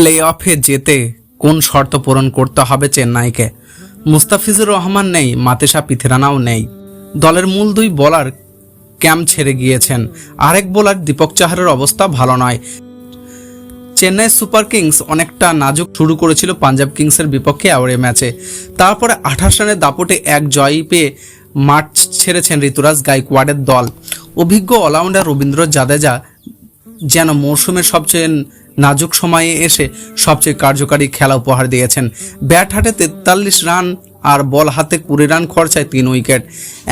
Play অফে যেতে কোন শর্ত পূরণ করতে হবে চেন্নাইকে? মুস্তাফিজুর রহমান নেই, মাতেশা পিথেরানাও নেই। দলের মূল দুই বোলার ক্যাম্প ছেড়ে গিয়েছেন। আরেক বোলার দীপক চাহারের অবস্থা ভালো নয়। চেন্নাই সুপার কিংস অনেকটা নাজুক শুরু করেছিল পাঞ্জাব কিংসের বিপক্ষে আওয়ারে ম্যাচে। তারপরে আঠাশ রানের দাপটে এক জয় পেয়ে মাঠ ছেড়েছেন ঋতুরাজ গাইকোয়াডের দল। অভিজ্ঞ অলরাউন্ডার রবীন্দ্র জাদেজা যেন মৌসুমের সবচেয়ে নাজুক সময়ে এসে সবচেয়ে কার্যকারী খেলা উপহার দিয়েছেন। ব্যাট হাটে তেতাল্লিশ রান আর বল হাতে কুড়ি রান খরচায় তিন উইকেট।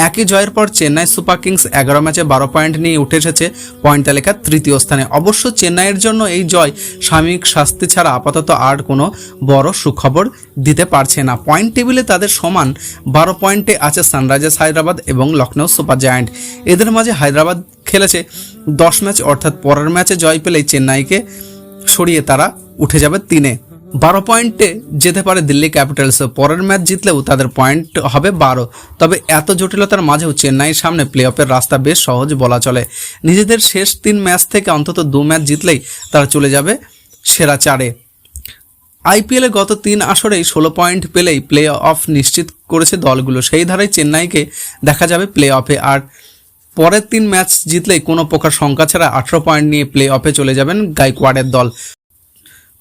একই জয়ের পর চেন্নাই সুপার কিংস এগারো ম্যাচে বারো পয়েন্ট নিয়ে উঠে এসেছে পয়েন্ট তালিকার তৃতীয় স্থানে। অবশ্য চেন্নাইয়ের জন্য এই জয় সাময়িক শাস্তি ছাড়া আপাতত আর কোনো বড় সুখবর দিতে পারছে না। পয়েন্ট টেবিলে তাদের সমান বারো পয়েন্টে আছে সানরাইজার্স হায়দ্রাবাদ এবং লখনৌ সুপার জায়ান্ট। এদের মাঝে হায়দ্রাবাদ খেলেছে দশ ম্যাচ অর্থাৎ পরের ম্যাচে জয় পেলেই চেন্নাইকে সরিয়ে তারা উঠে যাবে তিনে। বারো পয়েন্টে যেতে পারে দিল্লি ক্যাপিটালস। পরের ম্যাচ জিতলেও তাদের পয়েন্ট হবে বারো। তবে এত জটিলতার মাঝেও চেন্নাইয়ের সামনে প্লে অফের রাস্তা বেশ সহজ বলা চলে। নিজেদের শেষ তিন ম্যাচ থেকে অন্তত দু ম্যাচ জিতলেই তারা চলে যাবে সেরা চারে। আইপিএলে গত তিন আসরেই ষোলো পয়েন্ট পেলেই প্লে অফ নিশ্চিত করেছে দলগুলো। সেই ধারায় চেন্নাইকে দেখা যাবে প্লে অফে আর পরের তিন ম্যাচ জিতলেই কোনো প্রকার শঙ্কা ছাড়া আঠারো পয়েন্ট নিয়ে প্লে অফে চলে যাবেন গাইকোয়াডের দল।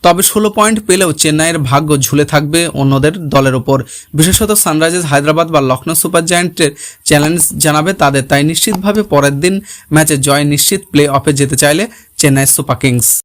তবে ষোলো পয়েন্ট পেলেও চেন্নাইয়ের ভাগ্য ঝুলে থাকবে অন্যদের দলের ওপর। বিশেষত সানরাইজার্স হায়দ্রাবাদ বা লখনৌ সুপার জায়ান্টের চ্যালেঞ্জ জানাবে তাদের, তাই নিশ্চিতভাবে পরের দিন ম্যাচে জয় নিশ্চিত প্লে অফে যেতে চাইলে চেন্নাই সুপার কিংস।